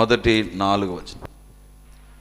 మొదటి నాలుగు వచనం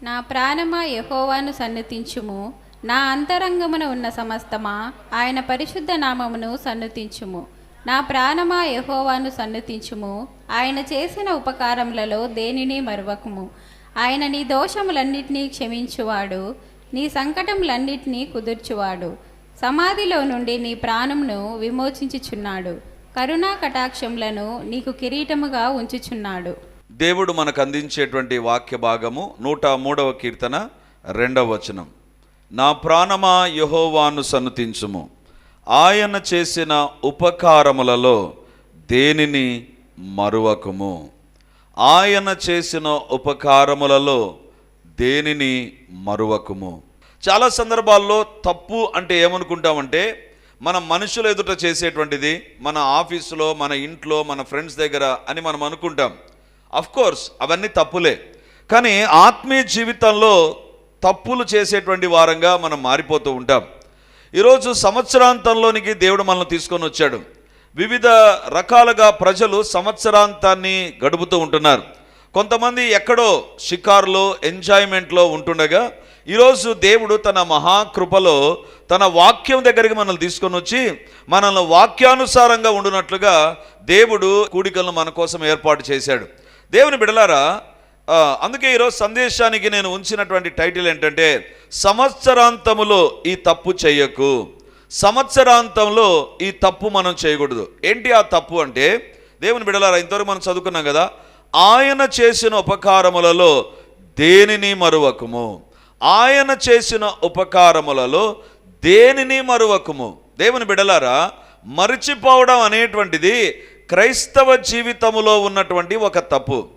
నా ప్రాణమా యహోవాను సన్నతించుము. నా అంతరంగమున ఉన్న సమస్తమా ఆయన పరిశుద్ధ నామమును సన్నతించుము. నా ప్రాణమా యహోవాను సన్నతించుము. ఆయన చేసిన ఉపకారములలో దేనిని మరువకుము. ఆయన నీ దోషములన్నిటినీ క్షమించువాడు. నీ సంకటములన్నిటినీ కుదుర్చువాడు. సమాధిలో నుండి నీ ప్రాణమును విమోచించుచున్నాడు. కరుణా కటాక్షములను నీకు కిరీటముగా ఉంచుచున్నాడు. దేవుడు మనకు అందించేటువంటి వాక్య భాగము నూట మూడవ కీర్తన రెండవ వచనం. నా ప్రాణమా యహోవాను సన్నతించుము. ఆయన చేసిన ఉపకారములలో దేనిని మరువకుము? ఆయన చేసిన ఉపకారములలో దేనిని మరువకుము? చాలా సందర్భాల్లో తప్పు అంటే ఏమనుకుంటామంటే మన మనుషుల ఎదుట చేసేటువంటిది మన ఆఫీసులో మన ఇంట్లో మన ఫ్రెండ్స్ దగ్గర అని మనం అనుకుంటాం. కోర్స్ అవన్నీ తప్పులే. కానీ ఆత్మీయ జీవితంలో తప్పులు చేసేటువంటి వారంగా మనం మారిపోతూ ఉంటాం. ఈరోజు సంవత్సరాంతంలోనికి దేవుడు మనల్ని తీసుకొని వచ్చాడు. వివిధ రకాలుగా ప్రజలు సంవత్సరాంతాన్ని గడుపుతూ ఉంటున్నారు. కొంతమంది ఎక్కడో షికారులో ఎంజాయ్మెంట్లో ఉంటుండగా ఈరోజు దేవుడు తన మహాకృపలో తన వాక్యం దగ్గరికి మనల్ని తీసుకొని వచ్చి మనల్ని వాక్యానుసారంగా ఉండునట్లుగా దేవుడు కూడికలను మన కోసం ఏర్పాటు చేశాడు. దేవుని బిడలారా అందుకే ఈరోజు సందేశానికి నేను ఉంచినటువంటి టైటిల్ ఏంటంటే సంవత్సరాంతములో ఈ తప్పు చేయకు. సంవత్సరాంతంలో ఈ తప్పు మనం చేయకూడదు. ఏంటి ఆ తప్పు అంటే దేవుని బిడలారా ఇంతవరకు మనం చదువుకున్నాం కదా ఆయన చేసిన ఉపకారములలో దేనిని మరువకుము? ఆయన చేసిన ఉపకారములలో దేనిని మరువకుము? దేవుని బిడలారా మరిచిపోవడం అనేటువంటిది క్రైస్తవ జీవితములో ఉన్నటువంటి ఒక తప్పు.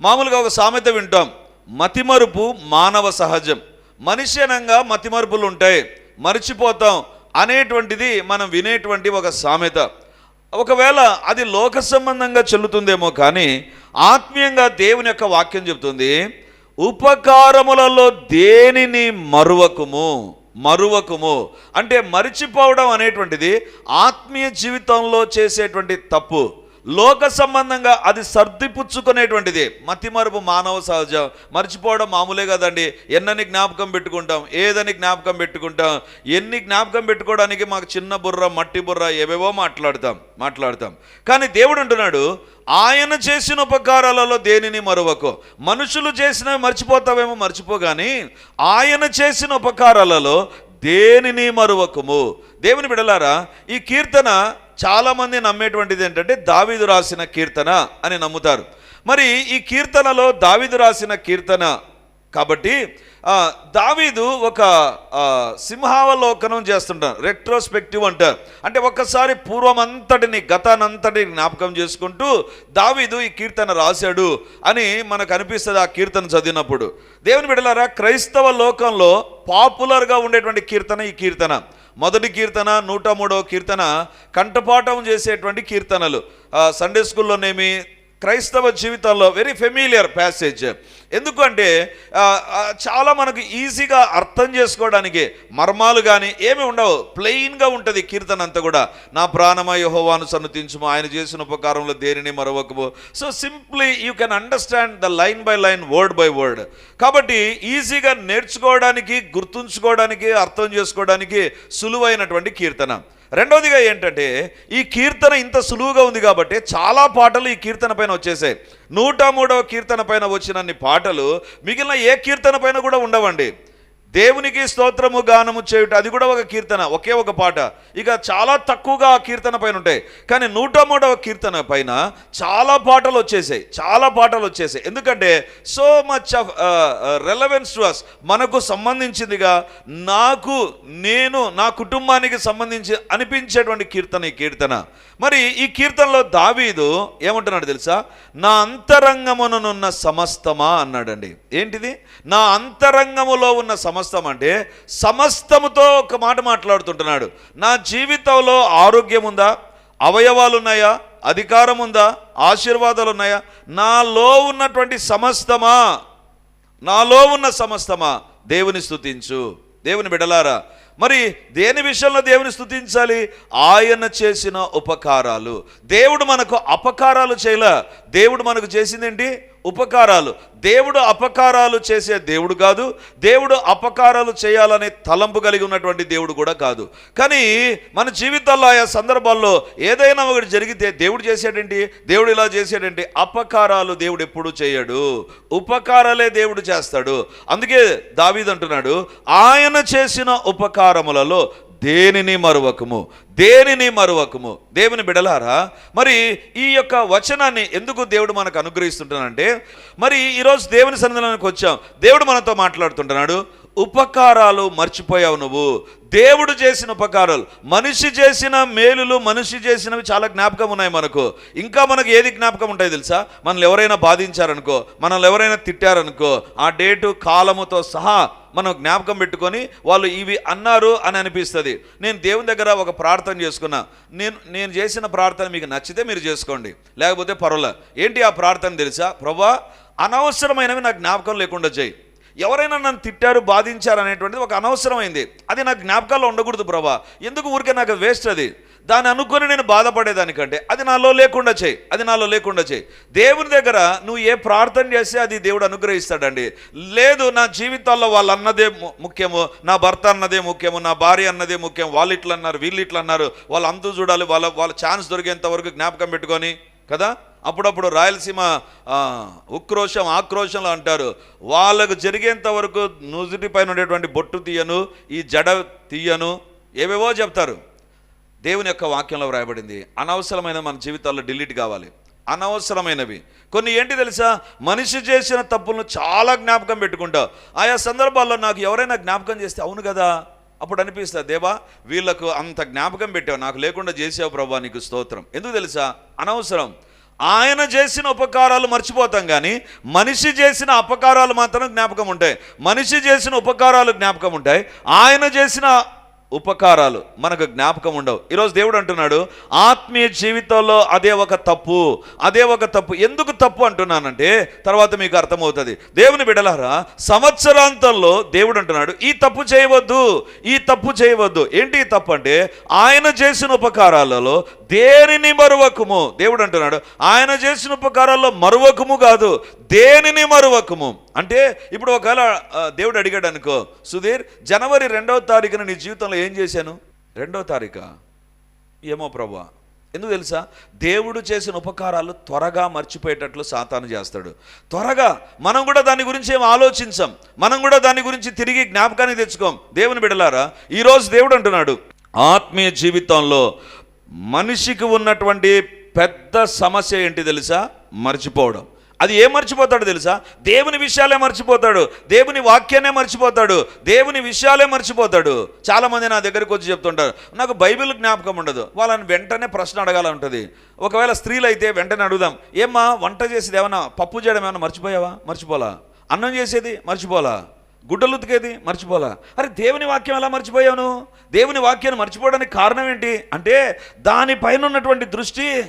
మామూలుగా ఒక సామెత వింటాం. మతిమరుపు మానవ సహజం. మనిషి అనంగా మతిమరుపులు ఉంటాయి. మరిచిపోతాం అనేటువంటిది మనం వినేటువంటి ఒక సామెత. ఒకవేళ అది లోక సంబంధంగా చెల్లుతుందేమో కానీ ఆత్మీయంగా దేవుని యొక్క వాక్యం చెబుతుంది ఉపకారములలో దేనిని మరువకుము? మరువకుము. అంటే మరిచిపోవడం అనేటువంటిది ఆత్మీయ జీవితంలో చేసేటువంటి తప్పు. లోక సంబంధంగా అది సర్దిపుచ్చుకునేటువంటిది. మతిమరుపు మానవ సహజం. మర్చిపోవడం మామూలే కదండి. ఎన్నని జ్ఞాపకం పెట్టుకుంటాం ఏదని జ్ఞాపకం పెట్టుకుంటాం ఎన్ని జ్ఞాపకం పెట్టుకోవడానికి మాకు చిన్న బుర్ర మట్టి బుర్ర ఏవేవో మాట్లాడతాం మాట్లాడతాం. కానీ దేవుడు అంటున్నాడు ఆయన చేసిన ఉపకారాలలో దేనిని మరొకో మనుషులు చేసినవి మర్చిపోతావేమో మర్చిపోగాని ఆయన చేసిన ఉపకారాలలో దేనిని మరువకము? దేవుని బిడలారా ఈ కీర్తన చాలామంది నమ్మేటువంటిది ఏంటంటే దావీదు రాసిన కీర్తన అని నమ్ముతారు. మరి ఈ కీర్తనలో దావీదు రాసిన కీర్తన కాబట్టి దావీదు ఒక సింహావలోకనం చేస్తుంటారు. రెట్రోస్పెక్టివ్ అంటారు. అంటే ఒక్కసారి పూర్వమంతటిని గతానంతటిని జ్ఞాపకం చేసుకుంటూ దావీదు ఈ కీర్తన రాశాడు అని మనకు అనిపిస్తుంది ఆ కీర్తన చదివినప్పుడు. దేవుని బిడలారా క్రైస్తవ లోకంలో పాపులర్గా ఉండేటువంటి కీర్తన ఈ కీర్తన. మొదటి కీర్తన నూట మూడవ కీర్తన కంఠపాఠం చేసేటువంటి కీర్తనలు. సండే స్కూల్లోనేమి క్రైస్తవ జీవితంలో వెరీ ఫెమిలియర్ ప్యాసేజ్ ఎందుకంటే చాలా మనకు ఈజీగా అర్థం చేసుకోవడానికి మర్మాలు కానీ ఏమి ఉండవు. ప్లెయిన్గా ఉంటుంది కీర్తన అంతా కూడా. నా ప్రాణమ యహోవాను సన్నతించుము. ఆయన చేసిన ఉపకారంలో దేనిని మరొకము so simply you can understand the line by line word by word కాబట్టి ఈజీగా నేర్చుకోవడానికి గుర్తుంచుకోవడానికి అర్థం చేసుకోవడానికి సులువైనటువంటి కీర్తన. రెండవదిగా ఏంటంటే ఈ కీర్తన ఇంత సులువుగా ఉంది కాబట్టి చాలా పాటలు ఈ కీర్తన పైన వచ్చేసాయి. నూట మూడవ కీర్తన పైన వచ్చినన్ని పాటలు మిగిలిన ఏ కీర్తన పైన కూడా ఉండవండి. దేవునికి స్తోత్రము గానము చేయుట అది కూడా ఒక కీర్తన ఒకే ఒక పాట. ఇక చాలా తక్కువగా ఆ కీర్తన పైన ఉంటాయి. కానీ నూట మూడవ కీర్తన పైన చాలా పాటలు వచ్చేసాయి. చాలా పాటలు వచ్చేసాయి. ఎందుకంటే so much of relevance to us మనకు సంబంధించిందిగా నాకు నేను నా కుటుంబానికి సంబంధించి అనిపించేటువంటి కీర్తన ఈ కీర్తన. మరి ఈ కీర్తనలో దావీదు ఏమంటున్నాడు తెలుసా? నా అంతరంగముననున్న సమస్తమా అన్నాడండి. ఏంటిది? నా అంతరంగములో ఉన్న సమస్తం అంటే సమస్తముతో ఒక మాట మాట్లాడుతుంటున్నాడు. నా జీవితంలో ఆరోగ్యం ఉందా అవయవాలు ఉన్నాయా అధికారం ఉందా ఆశీర్వాదాలు ఉన్నాయా నాలో ఉన్నటువంటి సమస్తమా? నాలో ఉన్న సమస్తమా? దేవుని స్థుతించు దేవుని బిడలారా మరి దేని విషయంలో దేవుని స్థుతించాలి ఆయన చేసిన ఉపకారాలు. దేవుడు మనకు అపకారాలు చేయలే. దేవుడు మనకు చేసిందేంటి? ఉపకారాలు. దేవుడు అపకారాలు చేసే దేవుడు కాదు. దేవుడు అపకారాలు చేయాలనే తలంపు కలిగి ఉన్నటువంటి దేవుడు కూడా కాదు. కానీ మన జీవితాల్లో ఆయా సందర్భాల్లో ఏదైనా ఒకటి జరిగితే దేవుడు చేసేటండి దేవుడు ఇలా చేసేటండి అపకారాలు దేవుడు ఎప్పుడు చేయడు. ఉపకారాలే దేవుడు చేస్తాడు. అందుకే దావీద్ అంటున్నాడు ఆయన చేసిన ఉపకారములలో దేనిని మరువకము? దేనిని మరువకము? దేవుని బిడలారా మరి ఈ యొక్క వచనాన్ని ఎందుకు దేవుడు మనకు అనుగ్రహిస్తుంటానంటే మరి ఈరోజు దేవుని సన్నిధానానికి వచ్చాం. దేవుడు మనతో మాట్లాడుతుంటున్నాడు. ఉపకారాలు మర్చిపోయావు నువ్వు. దేవుడు చేసిన ఉపకారాలు మనిషి చేసిన మేలులు మనిషి చేసినవి చాలా జ్ఞాపకం ఉన్నాయి మనకు. ఇంకా మనకు ఏది జ్ఞాపకం ఉంటాయి తెలుసా? మనల్ని ఎవరైనా బాధించారనుకో మనల్ని ఎవరైనా తిట్టారనుకో ఆ డేటు కాలముతో సహా మనం జ్ఞాపకం పెట్టుకొని వాళ్ళు ఇవి అన్నారు అని అనిపిస్తుంది. నేను దేవుని దగ్గర ఒక ప్రార్థన చేసుకున్నా. నేను నేను చేసిన ప్రార్థన మీకు నచ్చితే మీరు చేసుకోండి. లేకపోతే పర్వాలే. ఏంటి ఆ ప్రార్థన తెలుసా? ప్రభా అనవసరమైనవి నాకు జ్ఞాపకం లేకుండా చేయి. ఎవరైనా నన్ను తిట్టారు బాధించారు అనేటువంటిది ఒక అనవసరమైంది. అది నాకు జ్ఞాపకాల్లో ఉండకూడదు ప్రభా. ఎందుకు ఊరికే నాకు వేస్ట్ అది? దాన్ని అనుకుని నేను బాధపడేదానికంటే అది నాలో లేకుండా చేయి అది నాలో లేకుండా చేయి. దేవుని దగ్గర నువ్వు ఏ ప్రార్థన చేస్తే అది దేవుడు అనుగ్రహిస్తాడండి. లేదు నా జీవితాల్లో వాళ్ళు అన్నదే ముఖ్యము నా భర్త అన్నదే ముఖ్యము నా భార్య అన్నదే ముఖ్యం వాళ్ళు ఇట్లా అన్నారు వీళ్ళు ఇట్లా అన్నారు వాళ్ళు అంతు చూడాలి వాళ్ళ వాళ్ళ ఛాన్స్ దొరికేంత వరకు జ్ఞాపకం పెట్టుకొని కదా? అప్పుడప్పుడు రాయలసీమ ఉక్రోషం ఆక్రోషంలో అంటారు. వాళ్ళకు జరిగేంత వరకు నుదుటిపైన ఉండేటువంటి బొట్టు తీయను ఈ జడ తీయను ఏవేవో చెప్తారు. దేవుని యొక్క వాక్యంలో వ్రాయబడింది అనవసరమైన మన జీవితాల్లో డిలీట్ కావాలి. అనవసరమైనవి. కొన్ని ఏంటి తెలుసా? మనిషి చేసిన తప్పులను చాలా జ్ఞాపకం పెట్టుకుంటావు. ఆయా సందర్భాల్లో నాకు ఎవరైనా జ్ఞాపకం చేస్తే అవును కదా? అప్పుడు అనిపిస్తుంది దేవా వీళ్ళకు అంత జ్ఞాపకం పెట్టావు నాకు లేకుండా చేసావు ప్రభా నీకు స్తోత్రం. ఎందుకు తెలుసా? అనవసరం. ఆయన చేసిన ఉపకారాలు మర్చిపోతాం కానీ మనిషి చేసిన అపకారాలు మాత్రం జ్ఞాపకం ఉంటాయి. మనిషి చేసిన ఉపకారాలు జ్ఞాపకం ఉంటాయి. ఆయన చేసిన ఉపకారాలు మనకు జ్ఞాపకం ఉండవు. ఈరోజు దేవుడు అంటున్నాడు ఆత్మీయ జీవితంలో అదే ఒక తప్పు అదే ఒక తప్పు. ఎందుకు తప్పు అంటున్నానంటే తర్వాత మీకు అర్థమవుతుంది. దేవుని బిడలారా సంవత్సరాంతంలో దేవుడు అంటున్నాడు ఈ తప్పు చేయవద్దు ఈ తప్పు చేయవద్దు. ఏంటి ఈ తప్పు అంటే ఆయన చేసిన ఉపకారాలలో దేనిని మరువకము? దేవుడు అంటున్నాడు ఆయన చేసిన ఉపకారాల్లో మరువకము కాదు దేనిని మరువకము? అంటే ఇప్పుడు ఒకవేళ దేవుడు అడిగాడు అనుకో సుధీర్ జనవరి రెండవ తారీఖున నీ జీవితంలో ఏం చేశాను? రెండవ తారీఖా? ఏమో ప్రభా ఎందుకు తెలుసా? దేవుడు చేసిన ఉపకారాలు త్వరగా మర్చిపోయేటట్లు సాతాను చేస్తాడు. త్వరగా మనం కూడా దాని గురించి ఏం ఆలోచించాం. మనం కూడా దాని గురించి తిరిగి జ్ఞాపకాన్ని తెచ్చుకోం. దేవుని బిడలారా ఈరోజు దేవుడు అంటున్నాడు ఆత్మీయ జీవితంలో మనిషికి ఉన్నటువంటి పెద్ద సమస్య ఏంటి తెలుసా? మర్చిపోవడం. అది ఏం మర్చిపోతాడు తెలుసా? దేవుని విషయాలే మర్చిపోతాడు. దేవుని వాక్యాన్నే మర్చిపోతాడు. దేవుని విషయాలే మర్చిపోతాడు. చాలామంది నా దగ్గరికి వచ్చి చెప్తుంటారు నాకు బైబిల్ జ్ఞాపకం ఉండదు. వాళ్ళని వెంటనే ప్రశ్న అడగాల ఉంటుంది ఒకవేళ స్త్రీలు అయితే వెంటనే అడుగుదాం ఏమ్మా వంట చేసేది ఏమన్నా పప్పు చేయడం ఏమన్నా మర్చిపోయావా? మర్చిపోలా. అన్నం చేసేది మర్చిపోలా. గుడ్డలు ఉతికేది మర్చిపోలా. అరే దేవుని వాక్యం ఎలా మర్చిపోయావు దేవుని వాక్యాన్ని మర్చిపోవడానికి కారణం ఏంటి? అంటే దానిపైన ఉన్నటువంటి దృష్టి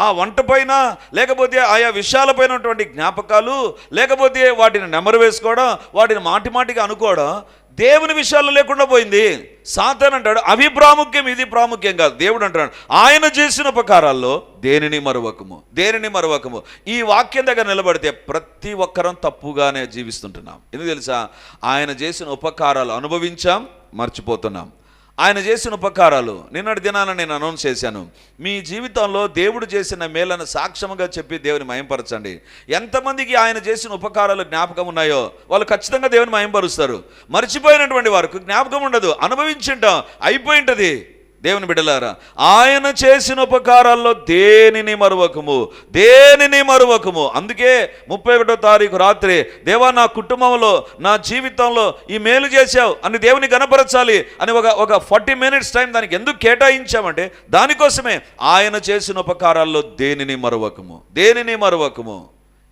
ఆ వంట పైన లేకపోతే ఆయా విషయాలపైన ఉన్నటువంటి జ్ఞాపకాలు లేకపోతే వాటిని నెమరు వేసుకోవడం వాటిని మాటిమాటిగా అనుకోవడం దేవుని విషయాలు లేకుండా పోయింది. సాతాన్ అంటాడు అవి ప్రాముఖ్యం ఇది ప్రాముఖ్యం కాదు. దేవుడు అంటాడు ఆయన చేసిన ఉపకారాల్లో దేనిని మరవకము? దేనిని మరవకము? ఈ వాక్యం దగ్గర నిలబడితే ప్రతి ఒక్కరం తప్పుగానే జీవిస్తుంటున్నాం. ఎందుకు తెలుసా? ఆయన చేసిన ఉపకారాలు అనుభవించాం మర్చిపోతున్నాం. ఆయన చేసిన ఉపకారాలు. నిన్నటి దినాన నేను అనౌన్స్ చేశాను. మీ జీవితంలో దేవుడు చేసిన మేలను సాక్ష్యంగా చెప్పి దేవుని మయంపరచండి. ఎంతమందికి ఆయన చేసిన ఉపకారాలు జ్ఞాపకం ఉన్నాయో వాళ్ళు ఖచ్చితంగా దేవుని మయంపరుస్తారు. మర్చిపోయినటువంటి వారికి జ్ఞాపకం ఉండదు. అనుభవించింటాం. అయిపోయింటది. దేవుని బిడ్డలారా ఆయన చేసిన ఉపకారాల్లో దేనిని మరువకము? దేనిని మరువకము? అందుకే ముప్పై ఒకటో తారీఖు రాత్రి దేవా నా కుటుంబంలో నా జీవితంలో ఈ మేలు చేశావు అని దేవుని గనపరచాలి అని ఒక ఒక ఫార్టీ మినిట్స్ టైం దానికి ఎందుకు కేటాయించామంటే దానికోసమే ఆయన చేసిన ఉపకారాల్లో దేనిని మరువకము? దేనిని మరువకము?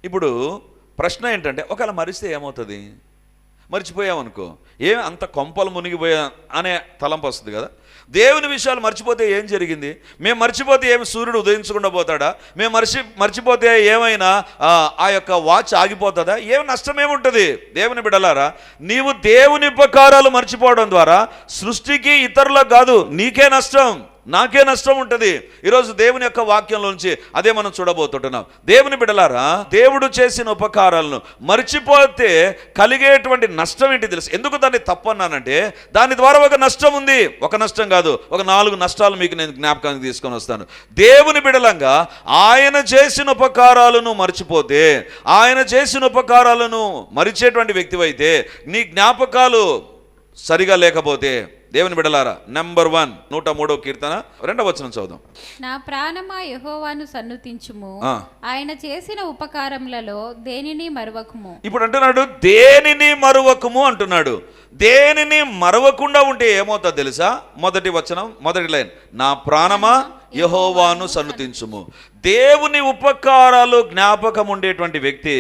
ఇప్పుడు ప్రశ్న ఏంటంటే ఒకవేళ మరిస్తే ఏమవుతుంది? మర్చిపోయామనుకో ఏం అంత కొంపలు మునిగిపోయా అనే తలంపు వస్తుంది కదా? దేవుని విషయాలు మర్చిపోతే ఏం జరిగింది? మేము మర్చిపోతే ఏమి సూర్యుడు ఉదయించకుండా పోతాడా? మేము మర్చి మర్చిపోతే ఏమైనా ఆ, యొక్క వాచ్ ఆగిపోతుందా? ఏం నష్టమేముంటుంది దేవుని బిడలారా నీవు దేవుని ఉపకారాలు మర్చిపోవడం ద్వారా సృష్టికి ఇతరులకు కాదు నీకే నష్టం. నాకే నష్టం ఉంటుంది. ఈరోజు దేవుని యొక్క వాక్యంలోంచి అదే మనం చూడబోతుంటున్నాం. దేవుని బిడలారా దేవుడు చేసిన ఉపకారాలను మర్చిపోతే కలిగేటువంటి నష్టం ఏంటి తెలుసు? ఎందుకు దాన్ని తప్పన్నానంటే దాని ద్వారా ఒక నష్టం ఉంది. ఒక నష్టం కాదు. ఒక నాలుగు నష్టాలు మీకు నేను జ్ఞాపకానికి తీసుకొని వస్తాను. దేవుని బిడలంగా ఆయన చేసిన ఉపకారాలను మర్చిపోతే ఆయన చేసిన ఉపకారాలను మరిచేటువంటి వ్యక్తివైతే నీ జ్ఞాపకాలు సరిగా లేకపోతే దేవుని బిడలారా నెంబర్ వన్ నూట మూడో కీర్తన రెండవ వచనం చదుదాం నా ప్రాణమా యెహోవాను సన్నుతించుము. ఆయన చేసిన ఉపకారములలో దేనిని మరువకుము? ఇప్పుడు అంటున్నాడు దేనిని మరువకము అంటున్నాడు. దేనిని మరవకుండా ఉంటే ఏమవుతుందో తెలుసా? మొదటి వచనం మొదటి లైన్. నా ప్రాణమా యహోవాను సన్నుతించుము. దేవుని ఉపకారాలు జ్ఞాపకం ఉండేటువంటి వ్యక్తి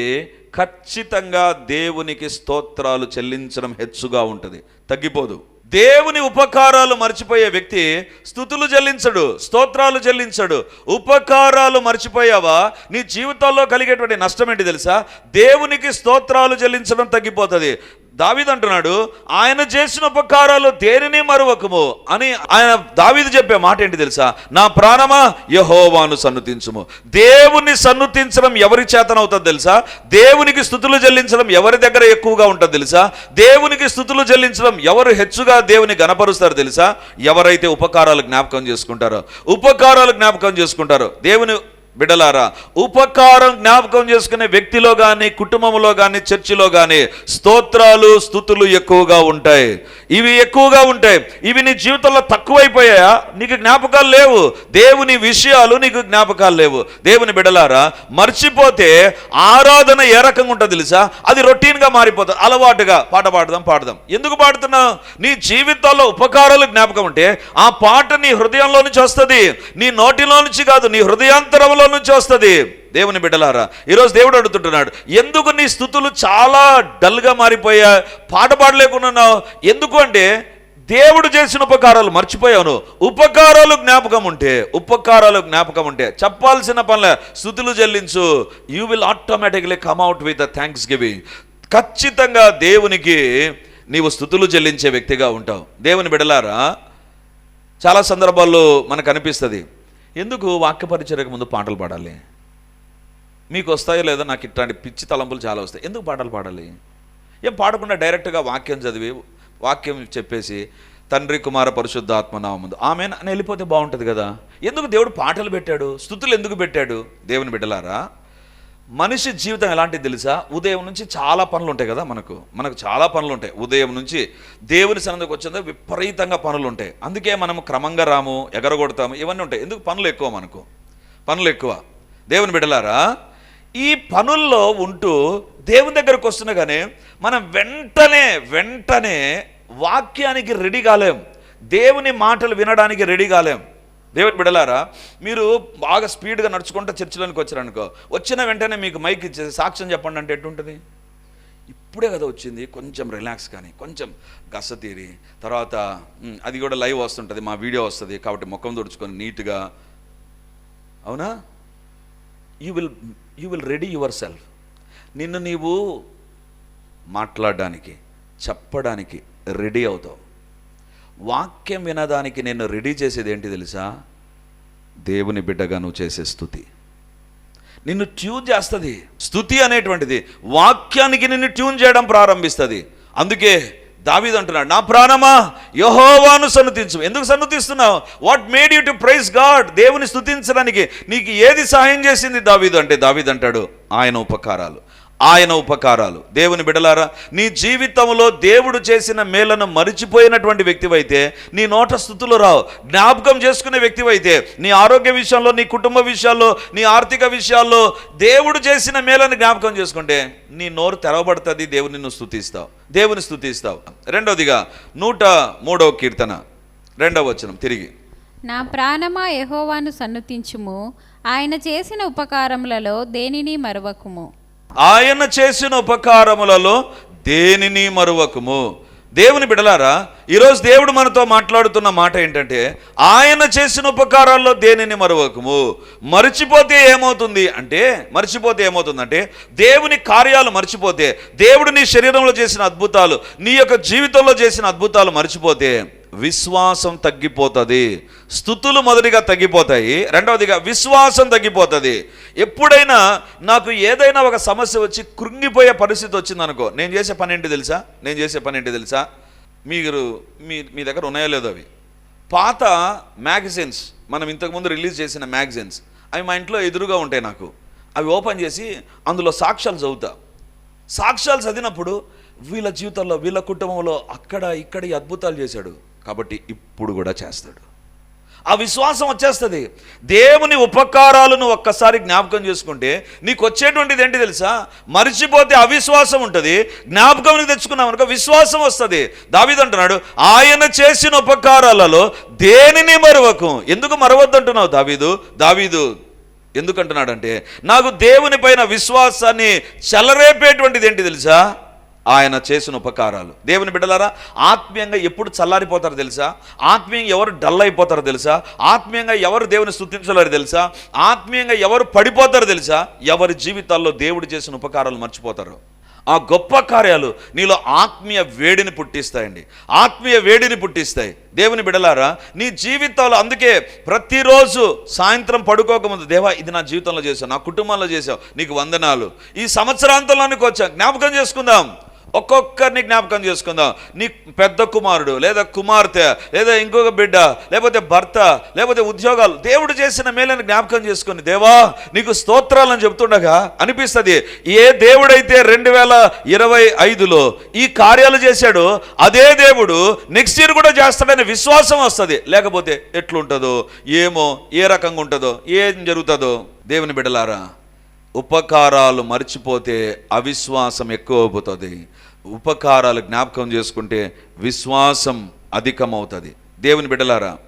ఖచ్చితంగా దేవునికి స్తోత్రాలు చెల్లించడం హెచ్చుగా ఉంటుంది. తగ్గిపోదు. దేవుని ఉపకారాలు మర్చిపోయే వ్యక్తి స్థుతులు చెల్లించడు స్తోత్రాలు చెల్లించడు. ఉపకారాలు మర్చిపోయావా? నీ జీవితంలో కలిగేటువంటి నష్టం ఏంటి తెలుసా? దేవునికి స్తోత్రాలు చెల్లించడం తగ్గిపోతుంది. దావీదు అంటున్నాడు ఆయన చేసిన ఉపకారాలు దేనిని మరువకము అని ఆయన దావిది చెప్పే మాట ఏంటి తెలుసా? నా ప్రాణమా యహోవాను సన్నుతించుము. దేవుని సన్నుతించడం ఎవరి చేతనవుతుంది తెలుసా? దేవునికి స్థుతులు చెల్లించడం ఎవరి దగ్గర ఎక్కువగా ఉంటుంది తెలుసా? దేవునికి స్థుతులు చెల్లించడం ఎవరు హెచ్చుగా దేవుని గనపరుస్తారు తెలుసా? ఎవరైతే ఉపకారాలు జ్ఞాపకం చేసుకుంటారో ఉపకారాలు జ్ఞాపకం చేసుకుంటారో దేవుని బిడలారా ఉపకారం జ్ఞాపకం చేసుకునే వ్యక్తిలో కానీ కుటుంబంలో కానీ చర్చిలో కానీ స్తోత్రాలు స్థుతులు ఎక్కువగా ఉంటాయి. ఇవి ఎక్కువగా ఉంటాయి. ఇవి నీ జీవితంలో తక్కువైపోయాయా? నీకు జ్ఞాపకాలు లేవు. దేవుని విషయాలు నీకు జ్ఞాపకాలు లేవు. దేవుని బిడలారా మర్చిపోతే ఆరాధన ఏ రకంగా ఉంటుంది తెలుసా? అది రొటీన్గా మారిపోతుంది. అలవాటుగా పాట పాడదాం పాడదాం. ఎందుకు పాడుతున్నావు? నీ జీవితంలో ఉపకారాలు జ్ఞాపకం ఉంటే ఆ పాట నీ హృదయంలో నుంచి వస్తుంది. నీ నోటిలో నుంచి కాదు నీ హృదయాంతరంలో నుంచి వస్తుంది. దేవుని బిడ్డలారా ఈరోజు దేవుడు అడుగుతుంటున్నాడు ఎందుకు నీ స్థుతులు చాలా డల్గా మారిపోయా? పాట పాడలేకున్నావు ఎందుకు అంటే దేవుడు చేసిన ఉపకారాలు మర్చిపోయాను ఉపకారాలు జ్ఞాపకం ఉంటే ఉపకారాలు జ్ఞాపకం ఉంటే చెప్పాల్సిన పనులే స్థుతులు చెల్లించు. You will automatically come out with thanksgiving ఖచ్చితంగా దేవునికి నీవు స్థుతులు చెల్లించే వ్యక్తిగా ఉంటావు. దేవుని బిడలారా చాలా సందర్భాల్లో మనకు అనిపిస్తుంది ఎందుకు వాక్యపరిచర్యకు ముందు పాటలు పాడాలి? మీకు వస్తాయో లేదో నాకు ఇట్లాంటి పిచ్చి తలంపులు చాలా వస్తాయి. ఎందుకు పాటలు పాడాలి? ఏం పాడకుండా డైరెక్ట్గా వాక్యం చదివి వాక్యం చెప్పేసి తండ్రి కుమార పరిశుద్ధాత్మ నామందు ఆమె అని వెళ్ళిపోతే బాగుంటుంది కదా. ఎందుకు దేవుడు పాటలు పెట్టాడు? స్థుతులు ఎందుకు పెట్టాడు? దేవుని బిడ్డలారా మనిషి జీవితం ఎలాంటిది తెలుసా? ఉదయం నుంచి చాలా పనులు ఉంటాయి కదా మనకు. మనకు చాలా పనులు ఉంటాయి. ఉదయం నుంచి దేవుని సన్నిధికి వచ్చిందో విపరీతంగా పనులు ఉంటాయి. అందుకే మనం క్రమంగా రాము ఎగరగొడతాము ఇవన్నీ ఉంటాయి. ఎందుకు? పనులు ఎక్కువ మనకు. పనులు ఎక్కువ. దేవుని బిడ్డలారా ఈ పనుల్లో ఉంటూ దేవుని దగ్గరకు వస్తున్నగానే మనం వెంటనే వెంటనే వాక్యానికి రెడీ కాలేం. దేవుని మాటలు వినడానికి రెడీ కాలేం. దేవుని బిడలారా మీరు బాగా స్పీడ్గా నడుచుకుంటూ చర్చిలోనికి వచ్చారనుకో వచ్చిన వెంటనే మీకు మైక్ ఇచ్చేసి సాక్ష్యం చెప్పండి అంటే ఎటుంటుంది ఇప్పుడే కదా వచ్చింది. కొంచెం రిలాక్స్ కానీ కొంచెం గస తీరి తర్వాత అది కూడా లైవ్ వస్తుంటుంది మా వీడియో వస్తుంది కాబట్టి ముఖం తుడుచుకొని నీట్గా. అవునా? You will you will ready yourself నిన్ను నీవు మాట్లాడడానికి చెప్పడానికి రెడీ అవుతావు. వాక్యం వినడానికి నేను రెడీ చేసేది ఏంటి తెలుసా? దేవుని బిడ్డగా నువ్వు చేసే స్థుతి. నిన్ను ట్యూన్ చేస్తుంది. స్థుతి అనేటువంటిది. వాక్యానికి నిన్ను ట్యూన్ చేయడం ప్రారంభిస్తుంది. అందుకే దావీదు అంటున్నాడు నా ప్రాణమా? యహోవాను సన్నతించు. ఎందుకు సన్నతిస్తున్నావు? What made you to praise God దేవుని స్థుతించడానికి నీకు ఏది సహాయం చేసింది దావీదు అంటే దావీదు అంటాడు ఆయన ఉపకారాలు. ఆయన ఉపకారాలు. దేవుని బిడలారా నీ జీవితంలో దేవుడు చేసిన మేలను మరిచిపోయినటువంటి వ్యక్తివైతే నీ నోట స్థుతులు రావు. జ్ఞాపకం చేసుకునే వ్యక్తివైతే నీ ఆరోగ్య విషయంలో నీ కుటుంబ విషయాల్లో నీ ఆర్థిక విషయాల్లో దేవుడు చేసిన మేలను జ్ఞాపకం చేసుకుంటే నీ నోరు తెరవబడుతుంది దేవుని నువ్వు స్థుతిస్తావు. దేవుని స్థుతిస్తావు. రెండవదిగా నూట మూడవ కీర్తన. రెండవ వచనం తిరిగి. నా ప్రాణమా యహోవాను సన్నుతించుము ఆయన చేసిన ఉపకారములలో దేనిని మరువకుము? ఆయన చేసిన ఉపకారములలో దేనిని మరువకుము? దేవుని బిడలారా ఈరోజు దేవుడు మనతో మాట్లాడుతున్న మాట ఏంటంటే ఆయన చేసిన ఉపకారాల్లో దేనిని మరవకము? మర్చిపోతే ఏమవుతుంది అంటే మర్చిపోతే ఏమవుతుందంటే దేవుని కార్యాలు మర్చిపోతే దేవుడు నీ శరీరంలో చేసిన అద్భుతాలు నీ యొక్క జీవితంలో చేసిన అద్భుతాలు మర్చిపోతే విశ్వాసం తగ్గిపోతుంది. స్థుతులు మొదటిగా తగ్గిపోతాయి. రెండవదిగా విశ్వాసం తగ్గిపోతుంది. ఎప్పుడైనా నాకు ఏదైనా ఒక సమస్య వచ్చి కృంగిపోయే పరిస్థితి వచ్చిందనుకో నేను చేసే పని ఏంటి తెలుసా? నేను చేసే పని ఏంటి తెలుసా? మీరు మీ మీ దగ్గర ఉన్నాయో లేదో అవి. పాత మ్యాగజైన్స్ మనం ఇంతకుముందు రిలీజ్ చేసిన మ్యాగజైన్స్ అవి మా ఇంట్లో ఎదురుగా ఉంటాయి నాకు. అవి ఓపెన్ చేసి అందులో సాక్ష్యాలు చదువుతా. సాక్ష్యాలు చదివినప్పుడు వీళ్ళ జీవితంలో వీళ్ళ కుటుంబంలో అక్కడ ఇక్కడ ఈ అద్భుతాలు చేశాడు. కాబట్టి ఇప్పుడు కూడా చేస్తాడు. ఆ విశ్వాసం వచ్చేస్తుంది. దేవుని ఉపకారాలను ఒక్కసారి జ్ఞాపకం చేసుకుంటే నీకు వచ్చేటువంటిది ఏంటి తెలుసా? మర్చిపోతే అవిశ్వాసం ఉంటుంది. జ్ఞాపకం తెచ్చుకున్నాం అనుకో విశ్వాసం వస్తుంది. దావీదు అంటున్నాడు ఆయన చేసిన ఉపకారాలలో దేనిని మరవకు? ఎందుకు మరవద్దంటున్నావు దావీదు? దావీదు ఎందుకంటున్నాడంటే నాకు దేవుని పైన విశ్వాసాన్ని చెలరేపేటువంటిది ఏంటి తెలుసా? ఆయన చేసిన ఉపకారాలు. దేవుని బిడ్డలారా ఆత్మీయంగా ఎప్పుడు చల్లారిపోతారో తెలుసా? ఆత్మీయంగా ఎవరు డల్ అయిపోతారో తెలుసా? ఆత్మీయంగా ఎవరు దేవుని స్థుతించలేరు తెలుసా? ఆత్మీయంగా ఎవరు పడిపోతారో తెలుసా? ఎవరి జీవితాల్లో దేవుడు చేసిన ఉపకారాలు మర్చిపోతారు. ఆ గొప్ప కార్యాలు నీలో ఆత్మీయ వేడిని పుట్టిస్తాయండి. ఆత్మీయ వేడిని పుట్టిస్తాయి. దేవుని బిడలారా నీ జీవితంలో అందుకే ప్రతిరోజు సాయంత్రం పడుకోకముందు దేవా ఇది నా జీవితంలో చేసావు నా కుటుంబంలో చేసావు నీకు వందనాలు. ఈ సంవత్సరాంతంలోనికి వచ్చా జ్ఞాపకం చేసుకుందాం. ఒక్కొక్కరిని జ్ఞాపకం చేసుకుందాం. నీ పెద్ద కుమారుడు లేదా కుమార్తె లేదా ఇంకొక బిడ్డ లేకపోతే భర్త లేకపోతే ఉద్యోగాలు దేవుడు చేసిన మేలని జ్ఞాపకం చేసుకుని దేవా నీకు స్తోత్రాలని చెప్తుండగా అనిపిస్తుంది ఏ దేవుడైతే రెండు వేల ఇరవై ఐదులో ఈ కార్యాలు చేశాడో అదే దేవుడు నెక్స్ట్ ఇయర్ కూడా చేస్తాడనే విశ్వాసం వస్తుంది. లేకపోతే ఎట్లుంటుందో ఏమో ఏ రకంగా ఉంటుందో ఏం జరుగుతుందో దేవుని బిడ్డలారా ఉపకారాలు మర్చిపోతే అవిశ్వాసం ఎక్కువ అవుతుంది ఉపకారాలు జ్ఞాపకం చేసుకుంటే విశ్వాసం అధికమవుతుంది. దేవుని బిడ్డలారా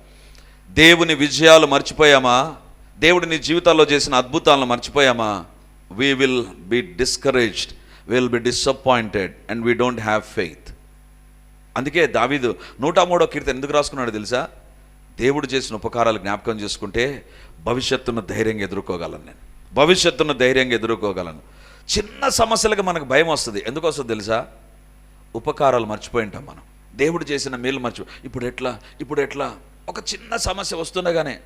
దేవుని విజయాలు మర్చిపోయామా? దేవుడు నీ జీవితాల్లో చేసిన అద్భుతాలను మర్చిపోయామా? We will be discouraged will be disappointed and we don't have faith అందుకే దావీదు నూట మూడో కీర్తన ఎందుకు రాసుకున్నాడు తెలుసా? దేవుడు చేసిన ఉపకారాలు జ్ఞాపకం చేసుకుంటే భవిష్యత్తును ధైర్యంగా ఎదుర్కోగలను నేను. భవిష్యత్తును ధైర్యంగా ఎదుర్కోగలను. చిన్న సమస్యలకు మనకు భయం వస్తుంది. ఎందుకు వస్తుంది తెలుసా? ఉపకారాలు మర్చిపోయి ఉంటాం మనం. దేవుడు చేసిన మేలు మర్చి ఇప్పుడు ఎట్లా? ఇప్పుడు ఎట్లా? ఒక చిన్న సమస్య వస్తుండగానే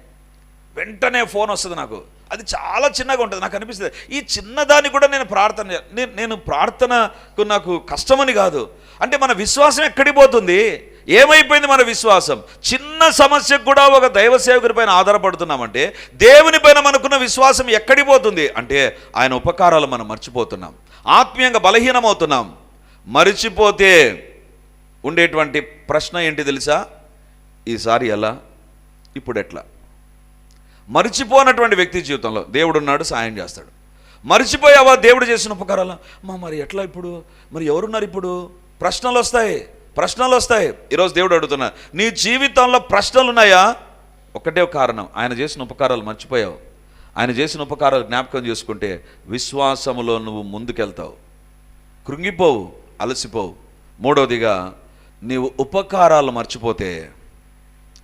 వెంటనే ఫోన్ వస్తుంది నాకు. అది చాలా చిన్నగా ఉంటుంది నాకు అనిపిస్తుంది. ఈ చిన్నదాన్ని కూడా నేను ప్రార్థన నేను నేను ప్రార్థనకు నాకు కష్టమని కాదు. అంటే మన విశ్వాసం ఎక్కడికి పోతుంది? ఏమైపోయింది మన విశ్వాసం? చిన్న సమస్యకు కూడా ఒక దైవ సేవకుడి పైన ఆధారపడుతున్నామంటే దేవుని పైన మనకున్న విశ్వాసం ఎక్కడికి పోతుంది? అంటే ఆయన ఉపకారాలు మనం మర్చిపోతున్నాం. ఆత్మీయంగా బలహీనమవుతున్నాం. మరిచిపోతే ఉండేటువంటి ప్రశ్న ఏంటి తెలుసా? ఈసారి ఎలా? ఇప్పుడు ఎట్లా? మరిచిపోనటువంటి వ్యక్తి జీవితంలో దేవుడు ఉన్నాడు సాయం చేస్తాడు. మరిచిపోయావా దేవుడు చేసిన ఉపకారాలు? మా మరి ఎట్లా ఇప్పుడు? మరి ఎవరున్నారు ఇప్పుడు? ప్రశ్నలు వస్తాయి ప్రశ్నలు వస్తాయి. ఈరోజు దేవుడు అడుగుతున్నా నీ జీవితంలో ప్రశ్నలు ఉన్నాయా? ఒకటే కారణం ఆయన చేసిన ఉపకారాలు మర్చిపోయావు. ఆయన చేసిన ఉపకారాలు జ్ఞాపకం చేసుకుంటే విశ్వాసములో నువ్వు ముందుకెళ్తావు. కృంగిపోవు. అలసిపోవు. మూడవదిగా నీవు ఉపకారాలు మర్చిపోతే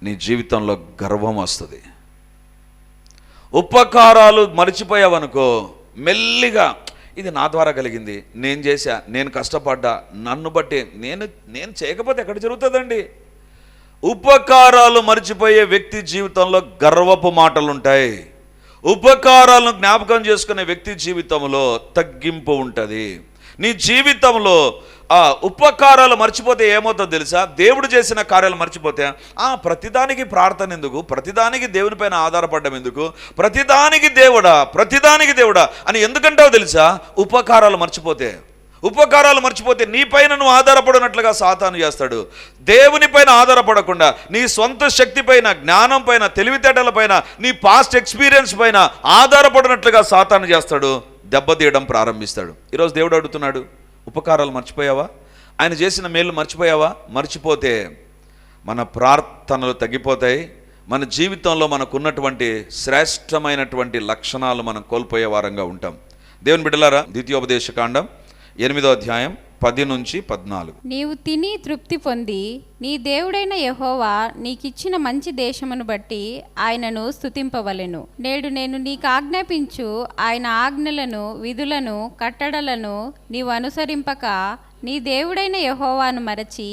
నీ జీవితంలో గర్వం వస్తుంది. ఉపకారాలు మర్చిపోయావనుకో మెల్లిగా ఇది నా ద్వారా కలిగింది నేను చేశా నేను కష్టపడ్డా నన్ను బట్టి నేను నేను చేయకపోతే ఎక్కడ జరుగుతుందండి? ఉపకారాలు మర్చిపోయే వ్యక్తి జీవితంలో గర్వపు మాటలు ఉంటాయి ఉపకారాలను జ్ఞాపకం చేసుకునే వ్యక్తి జీవితంలో తగ్గింపు ఉంటుంది. నీ జీవితంలో ఆ ఉపకారాలు మర్చిపోతే ఏమవుతుందో తెలుసా? దేవుడు చేసిన కార్యాలు మర్చిపోతే ఆ ప్రతిదానికి ప్రార్థన ఎందుకు? ప్రతిదానికి దేవునిపైన ఆధారపడడం ఎందుకు? ప్రతిదానికి దేవుడా? ప్రతిదానికి దేవుడా? అని ఎందుకంటావు తెలుసా? ఉపకారాలు మర్చిపోతే. ఉపకారాలు మర్చిపోతే నీ పైన నువ్వు ఆధారపడినట్లుగా సాతాను చేస్తాడు. దేవుని పైన ఆధారపడకుండా నీ సొంత శక్తి పైన జ్ఞానం పైన తెలివితేటల పైన నీ పాస్ట్ ఎక్స్పీరియన్స్ పైన ఆధారపడినట్లుగా సాతాను చేస్తాడు. దెబ్బతీయడం ప్రారంభిస్తాడు. ఈరోజు దేవుడు అడుగుతున్నాడు ఉపకారాలు మర్చిపోయావా? ఆయన చేసిన మేలు మర్చిపోయావా? మర్చిపోతే మన ప్రార్థనలు తగ్గిపోతాయి. మన జీవితంలో మనకున్నటువంటి శ్రేష్టమైనటువంటి లక్షణాలు మనం కోల్పోయే వారంగా ఉంటాం. దేవుని బిడ్డలారా ద్వితీయోపదేశ కాండం ఎనిమిదో అధ్యాయం పది నుంచి పద్నాలుగు. నీవు తిని తృప్తి పొంది నీ దేవుడైన యహోవా నీకిచ్చిన మంచి దేశమును బట్టి ఆయనను స్తుతింపవలెను. నేడు నేను నీకు ఆజ్ఞాపించు ఆయన ఆజ్ఞలను విధులను కట్టడలను నీవు అనుసరింపక నీ దేవుడైన యహోవాను మరచి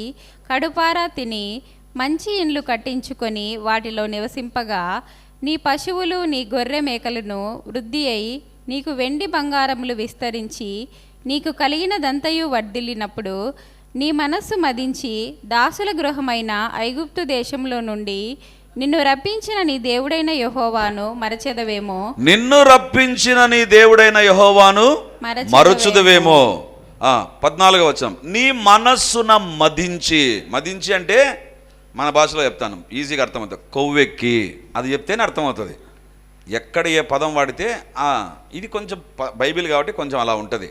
కడుపారా తిని మంచి ఇండ్లు కట్టించుకొని వాటిలో నివసింపగా నీ పశువులు నీ గొర్రె మేకలను వృద్ధి అయి నీకు వెండి బంగారములు విస్తరించి నీకు కలిగినదంతయు వర్ధిల్లినప్పుడు నీ మనస్సు మదించి దాసుల గృహమైన ఐగుప్తు దేశంలో నుండి నిన్ను రప్పించిన నీ దేవుడైన యెహోవాను మరచెదవేమో? నిన్ను రప్పించిన నీ దేవుడైన యహోవాను మరచుదువేమో. పద్నాలుగో వచ్చాం నీ మనస్సున మదించి మదించి అంటే మన భాషలో చెప్తాను. ఈజీగా అర్థమవుతుంది. కొవ్వెక్కి. అది చెప్తేనే అర్థమవుతుంది. ఎక్కడ ఏ పదం వాడితే ఆ, ఇది కొంచెం బైబిల్ కాబట్టి కొంచెం అలా ఉంటుంది.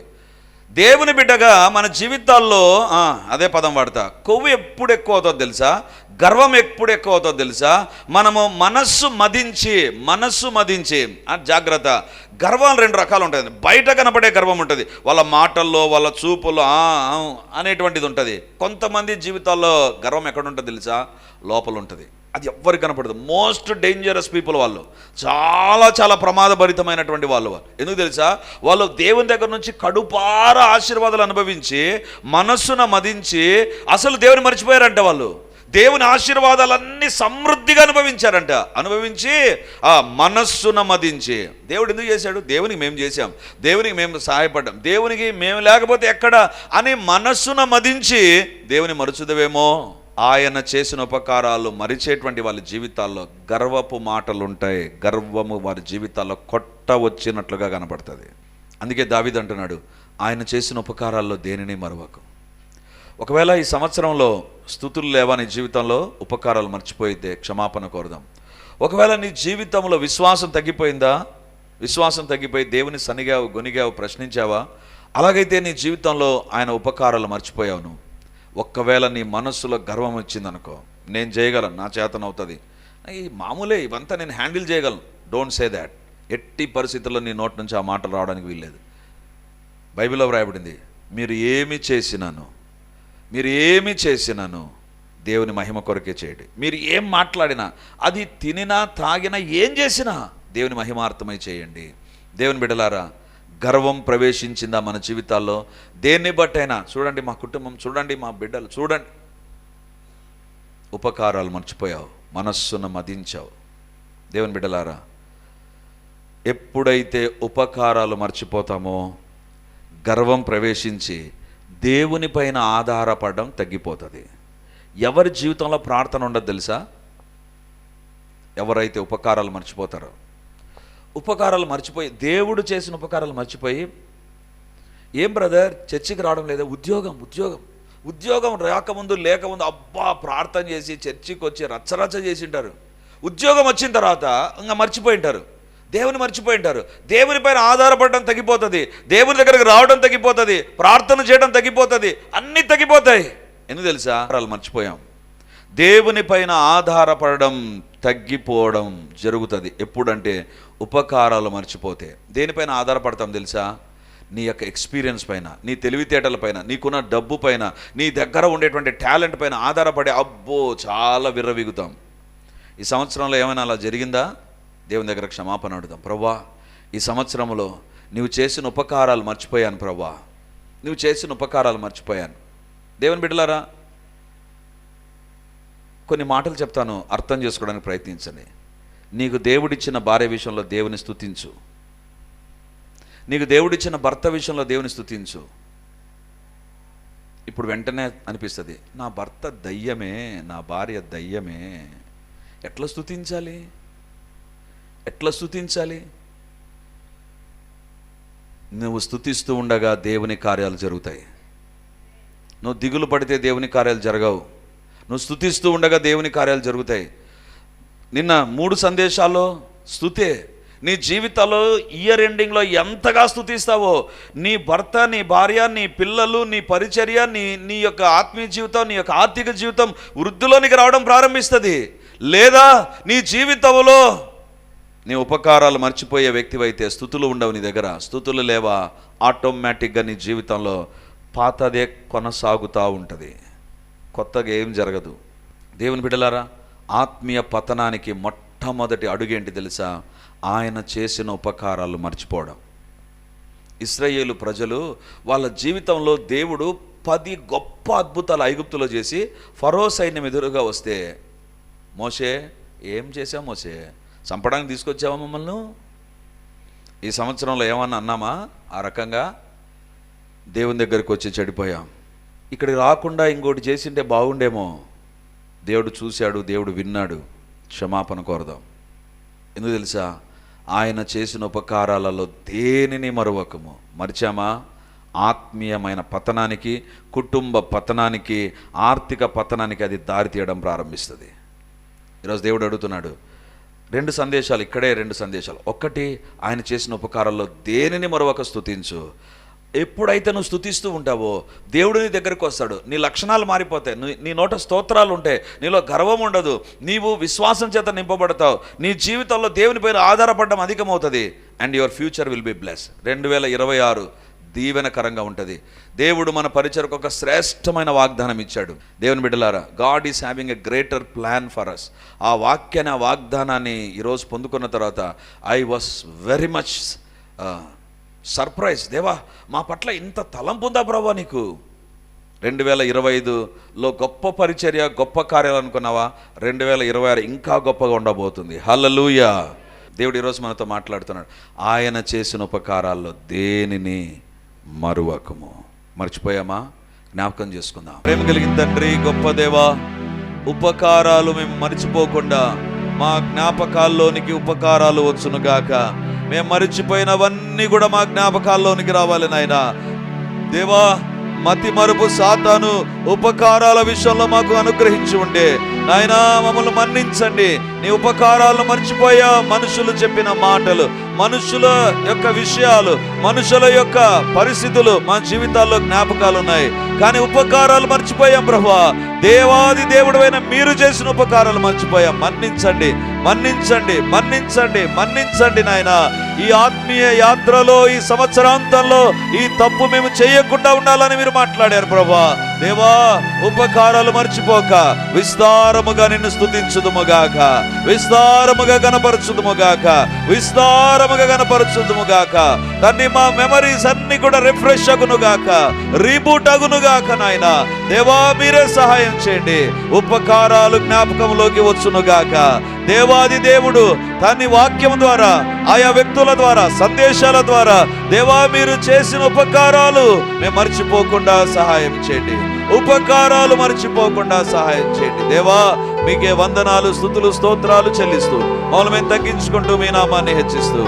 దేవుని బిడ్డగా మన జీవితాల్లో అదే పదం వాడతా. కొవ్వు ఎప్పుడు ఎక్కువ అవుతుందో తెలుసా? గర్వం ఎప్పుడు ఎక్కువ అవుతుందో తెలుసా? మనము మనస్సు మదించి మనస్సు మదించి జాగ్రత్త. గర్వం రెండు రకాలు ఉంటుంది బయట కనపడే గర్వం ఉంటుంది. వాళ్ళ మాటల్లో వాళ్ళ చూపుల్లో అనేటువంటిది ఉంటుంది. కొంతమంది జీవితాల్లో గర్వం ఎక్కడ ఉంటుంది తెలుసా? లోపల ఉంటుంది. అది ఎవ్వరికి కనపడదు. మోస్ట్ డేంజరస్ పీపుల్ వాళ్ళు. చాలా చాలా ప్రమాదభరితమైనటువంటి వాళ్ళు వాళ్ళు. ఎందుకు తెలుసా? వాళ్ళు దేవుని దగ్గర నుంచి కడుపార ఆశీర్వాదాలు అనుభవించి మనస్సున మదించి అసలు దేవుని మర్చిపోయారంట వాళ్ళు. దేవుని ఆశీర్వాదాలన్నీ సమృద్ధిగా అనుభవించారంట. అనుభవించి ఆ మనస్సున మదించి. దేవుడు ఎందుకు చేశాడు? దేవునికి మేము చేశాం. దేవునికి మేము సహాయపడ్డాం. దేవునికి మేము లేకపోతే ఎక్కడ? అని మనస్సున మదించి దేవుని మరుచుదవేమో? ఆయన చేసిన ఉపకారాలు మరిచేటువంటి వాళ్ళ జీవితాల్లో గర్వపు మాటలు ఉంటాయి గర్వము వారి జీవితాల్లో కొట్ట వచ్చినట్లుగా కనపడుతుంది అందుకే దావిద్ అంటున్నాడు ఆయన చేసిన ఉపకారాల్లో దేనిని మరవకు. ఒకవేళ ఈ సంవత్సరంలో స్థుతులు లేవా నీ జీవితంలో ఉపకారాలు మర్చిపోయితే క్షమాపణ కోరదాం. ఒకవేళ నీ జీవితంలో విశ్వాసం తగ్గిపోయిందా? విశ్వాసం తగ్గిపోయి దేవుని సనిగావు గొనిగావు ప్రశ్నించావా? అలాగైతే నీ జీవితంలో ఆయన ఉపకారాలు మర్చిపోయావు నువ్వు. ఒక్కవేళ నీ మనస్సులో గర్వం వచ్చిందనుకో నేను చేయగలను నా చేతనవుతుంది ఈ మామూలే ఇవంతా నేను హ్యాండిల్ చేయగలను. డోంట్ సే దాట్ ఎట్టి పరిస్థితుల్లో నీ నోటి నుంచి ఆ మాటలు రావడానికి వీల్లేదు. బైబిల్లో వ్రాయబడింది మీరు ఏమి చేసినాను మీరు ఏమి చేసినాను దేవుని మహిమ కొరకే చేయండి. మీరు ఏం మాట్లాడినా అది తినినా తాగినా ఏం చేసినా దేవుని మహిమార్థమై చేయండి. దేవుని బిడలారా గర్వం ప్రవేశించిందా మన జీవితాల్లో? దేన్ని బట్టైనా చూడండి మా కుటుంబం చూడండి మా బిడ్డలు చూడండి. ఉపకారాలు మర్చిపోయావు మనస్సును మదించావు. దేవుని బిడ్డలారా ఎప్పుడైతే ఉపకారాలు మర్చిపోతామో గర్వం ప్రవేశించి దేవునిపైన ఆధారపడడం తగ్గిపోతుంది. ఎవరి జీవితంలో ప్రార్థన ఉండదు తెలుసా? ఎవరైతే ఉపకారాలు మర్చిపోతారో. ఉపకారాలు మర్చిపోయి దేవుడు చేసిన ఉపకారాలు మర్చిపోయి ఏం బ్రదర్ చర్చికి రావడం లేదా? ఉద్యోగం ఉద్యోగం. ఉద్యోగం రాకముందు లేకముందు అబ్బా ప్రార్థన చేసి చర్చికి వచ్చి రచ్చరచ్చ చేసింటారు. ఉద్యోగం వచ్చిన తర్వాత ఇంకా మర్చిపోయి ఉంటారు. దేవుని మర్చిపోయి ఉంటారు. దేవుని పైన ఆధారపడడం తగ్గిపోతుంది. దేవుని దగ్గరకు రావడం తగ్గిపోతుంది. ప్రార్థన చేయడం తగ్గిపోతుంది. అన్నీ తగ్గిపోతాయి. ఎందుకు తెలుసా? వాళ్ళు మర్చిపోయాం. దేవుని పైన ఆధారపడడం తగ్గిపోవడం జరుగుతుంది. ఎప్పుడంటే ఉపకారాలు మర్చిపోతే దేనిపైన ఆధారపడతాం తెలుసా? నీ యొక్క ఎక్స్పీరియన్స్ పైన నీ తెలివితేటల పైన నీకున్న డబ్బు పైన నీ దగ్గర ఉండేటువంటి టాలెంట్ పైన ఆధారపడి అబ్బో చాలా విర్రవిగుతాం. ఈ సంవత్సరంలో ఏమైనా అలా జరిగిందా? దేవుని దగ్గర క్షమాపణ అడుగుదాం. ప్రవ్వా ఈ సంవత్సరంలో నువ్వు చేసిన ఉపకారాలు మర్చిపోయాను ప్రభా నువ్వు చేసిన ఉపకారాలు మర్చిపోయాను. దేవుని బిడ్డలారా కొన్ని మాటలు చెప్తాను అర్థం చేసుకోవడానికి ప్రయత్నించండి. నీకు దేవుడిచ్చిన భార్య విషయంలో దేవుని స్థుతించు నీకు దేవుడిచ్చిన భర్త విషయంలో దేవుని స్థుతించు ఇప్పుడు వెంటనే అనిపిస్తుంది నా భర్త దయ్యమే నా భార్య దయ్యమే. ఎట్లా స్థుతించాలి ఎట్లా స్థుతించాలి నువ్వు స్తుతిస్తూ ఉండగా దేవుని కార్యాలు జరుగుతాయి. నువ్వు దిగులు పడితే దేవుని కార్యాలు జరగవు. నువ్వు స్థుతిస్తూ ఉండగా దేవుని కార్యాలు జరుగుతాయి. నిన్న మూడు సందేశాల్లో స్థుతే నీ జీవితంలో ఇయర్ ఎండింగ్లో ఎంతగా స్థుతిస్తావో నీ భర్త నీ భార్య నీ పిల్లలు నీ పరిచర్య నీ నీ యొక్క ఆత్మీయ జీవితం నీ యొక్క ఆర్థిక జీవితం వృద్ధిలోనికి రావడం ప్రారంభిస్తుంది. లేదా నీ జీవితంలో నీ ఉపకారాలు మర్చిపోయే వ్యక్తివైతే స్థుతులు ఉండవు నీ దగ్గర. స్థుతులు లేవా? ఆటోమేటిక్గా నీ జీవితంలో పాతదే కొనసాగుతూ ఉంటుంది. కొత్తగా ఏం జరగదు. దేవుని బిడ్డలారా ఆత్మీయ పతనానికి మొట్టమొదటి అడుగేంటి తెలుసా? ఆయన చేసిన ఉపకారాలు మర్చిపోవడం. ఇస్రాయేలు ప్రజలు వాళ్ళ జీవితంలో దేవుడు పది గొప్ప అద్భుతాలు ఐగుప్తులో చేసి ఫరో సైన్యం ఎదురుగా వస్తే మోసే ఏం చేసావు మోసే చంపడానికి తీసుకొచ్చావా మమ్మల్ని? ఈ సంవత్సరంలో ఏమన్నా అన్నామా? ఆ రకంగా దేవుని దగ్గరికి వచ్చి చెడిపోయాం. ఇక్కడికి రాకుండా ఇంకోటి చేసింటే బాగుండేమో. దేవుడు చూశాడు దేవుడు విన్నాడు. క్షమాపణ కోరదాం. ఎందుకు తెలుసా? ఆయన చేసిన ఉపకారాలలో దేనిని మరువకము? మరిచామా? ఆత్మీయమైన పతనానికి కుటుంబ పతనానికి ఆర్థిక పతనానికి అది దారి తీయడం ప్రారంభిస్తుంది. ఈరోజు దేవుడు అడుగుతున్నాడు రెండు సందేశాలు ఇక్కడే రెండు సందేశాలు. ఒక్కటి ఆయన చేసిన ఉపకారాల్లో దేనిని మరొక స్తుతించు? ఎప్పుడైతే నువ్వు స్థుతిస్తూ ఉంటావో దేవుడు నీ దగ్గరకు వస్తాడు. నీ లక్షణాలు మారిపోతాయి. నీ నీ నోట స్తోత్రాలు ఉంటాయి. నీలో గర్వం ఉండదు. నీవు విశ్వాసం చేత నింపబడతావు. నీ జీవితంలో దేవుని పైన ఆధారపడడం అధికమవుతుంది. And your future will be bless రెండు వేల ఇరవై ఆరు దీవెనకరంగా ఉంటుంది. దేవుడు మన పరిచయకు ఒక శ్రేష్టమైన వాగ్దానం ఇచ్చాడు. దేవుని బిడ్డలారా God is having a greater plan for us ఆ వాక్యాన్ని ఆ వాగ్దానాన్ని ఈరోజు పొందుకున్న తర్వాత I was very much surprise. దేవా మా పట్ల ఇంత తలంపు ఉందా ప్రభా నీకు. రెండు వేల ఇరవై ఐదులో గొప్ప పరిచర్య గొప్ప కార్యాలు అనుకున్నావా? రెండు వేల ఇరవై ఆరు ఇంకా గొప్పగా ఉండబోతుంది. హల్లెలూయా. దేవుడు ఈరోజు మనతో మాట్లాడుతున్నాడు. ఆయన చేసిన ఉపకారాల్లో దేనిని మరువకము? మర్చిపోయామా? జ్ఞాపకం చేసుకుందాం. ప్రేమ కలిగిన తండ్రి గొప్ప దేవా ఉపకారాలు మేము మర్చిపోకుండా మా జ్ఞాపకాల్లోనికి ఉపకారాలు వచ్చునుగాక. మేము మరిచిపోయినవన్నీ కూడా మా జ్ఞాపకాల్లోనికి రావాలి నాయనా. దేవా మతి మరుపు సాతాను ఉపకారాల విషయంలో మాకు అనుగ్రహించి ఉండే. నాయనా మమ్మల్ని మన్నించండి. నీ ఉపకారాలను మర్చిపోయా మనుషులు చెప్పిన మాటలు మనుషుల యొక్క విషయాలు మనుషుల యొక్క పరిస్థితులు మా జీవితాల్లో జ్ఞాపకాలు ఉన్నాయి. కానీ ఉపకారాలు మర్చిపోయాం ప్రభా దేవాది దేవుడైన మీరు చేసిన ఉపకారాలు మర్చిపోయాం. మన్నించండి మన్నించండి మన్నించండి మన్నించండి నాయన. ఈ ఆత్మీయ యాత్రలో ఈ సంవత్సరాంతంలో ఈ తప్పు మేము చేయకుండా ఉండాలని మీరు మాట్లాడారు ప్రభా. దేవా ఉపకారాలు మర్చిపోక విస్తారముగా నిన్ను స్థుతించుదుముగాక విస్తారముగా కనపరచుదుముగాక విస్తారముగా కనపరచుదుముగాక తండ్రి మా మెమరీస్ అన్ని కూడా రిఫ్రెష్ అగునుగాక. రీబూట్ అగునుగాక నాయన. దేవా మీరే సహాయం చేయండి. ఉపకారాలు జ్ఞాపకంలోకి వచ్చునుగాక. దేవాది దేవుడు తన్ని వాక్యం ద్వారా ఆయా వ్యక్తుల ద్వారా సందేశాల ద్వారా దేవా మీరు చేసిన ఉపకారాలు మేము మర్చిపోకుండా సహాయం చేయండి. ఉపకారాలు మర్చిపోకుండా సహాయం చేయండి. దేవా మీకే వందనాలు స్థుతులు స్తోత్రాలు చెల్లిస్తూ మౌలు మేము తగ్గించుకుంటూ మీ నామాన్ని హెచ్చిస్తూ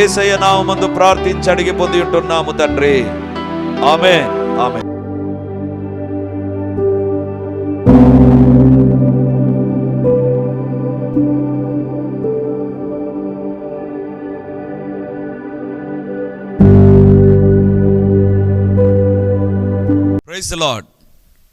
ఏసయ్య నామందు ప్రార్థించి అడిగి పొంది ఉంటున్నాము తండ్రి. ఆమె ఆమె ప్రైజ్ లాడ్